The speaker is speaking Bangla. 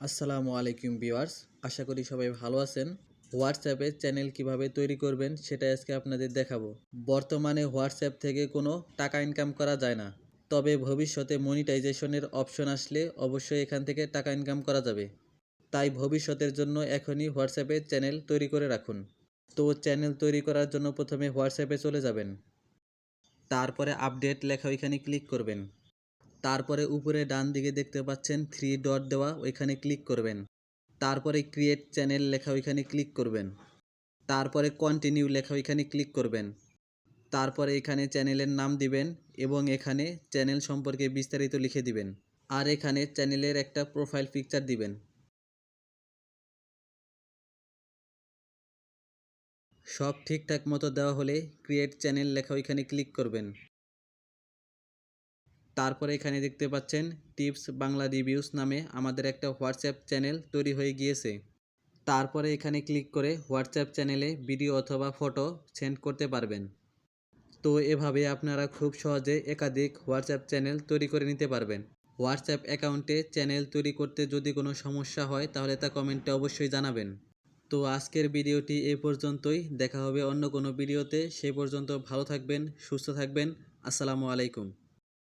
আসসালামু আলাইকুম ভিউয়ার্স, আশা করি সবাই ভালো আছেন। হোয়াটসঅ্যাপে চ্যানেল কীভাবে তৈরি করবেন সেটা আজকে আপনাদের দেখাবো। বর্তমানে হোয়াটসঅ্যাপ থেকে কোনো টাকা ইনকাম করা যায় না। তবে ভবিষ্যতে মনিটাইজেশনের অপশন আসলে অবশ্যই এখান থেকে টাকা ইনকাম করা যাবে। তাই ভবিষ্যতের জন্য এখনই হোয়াটসঅ্যাপে চ্যানেল তৈরি করে রাখুন। তো চ্যানেল তৈরি করার জন্য প্রথমে হোয়াটসঅ্যাপে চলে যাবেন। তারপরে আপডেট লেখা ওইখানে ক্লিক করবেন। তারপরে উপরে ডান দিকে দেখতে পাচ্ছেন থ্রি ডট দেওয়া, ওইখানে ক্লিক করবেন। তারপরে ক্রিয়েট চ্যানেল লেখা, ওইখানে ক্লিক করবেন। তারপরে কন্টিনিউ লেখা, ওইখানে ক্লিক করবেন। তারপরে এখানে চ্যানেলের নাম দিবেন এবং এখানে চ্যানেল সম্পর্কে বিস্তারিত লিখে দিবেন। আর এখানে চ্যানেলের একটা প্রোফাইল পিকচার দিবেন। সব ঠিকঠাক মতো দেওয়া হলে ক্রিয়েট চ্যানেল লেখা, ওইখানে ক্লিক করবেন। তারপরে এখানে দেখতে পাচ্ছেন টিপস বাংলা রিভিউস নামে আমাদের একটা হোয়াটসঅ্যাপ চ্যানেল তৈরি হয়ে গিয়েছে। তারপরে এখানে ক্লিক করে হোয়াটসঅ্যাপ চ্যানেলে ভিডিও অথবা ফটো সেন্ড করতে পারবেন। তো এভাবে আপনারা খুব সহজে একাধিক হোয়াটসঅ্যাপ চ্যানেল তৈরি করে নিতে পারবেন। হোয়াটসঅ্যাপ অ্যাকাউন্টে চ্যানেল তৈরি করতে যদি কোনো সমস্যা হয়, তাহলে তা কমেন্টে অবশ্যই জানাবেন। তো আজকের ভিডিওটি এ পর্যন্তই। দেখা হবে অন্য কোনো ভিডিওতে। সেই পর্যন্ত ভালো থাকবেন, সুস্থ থাকবেন। আসসালামু আলাইকুম।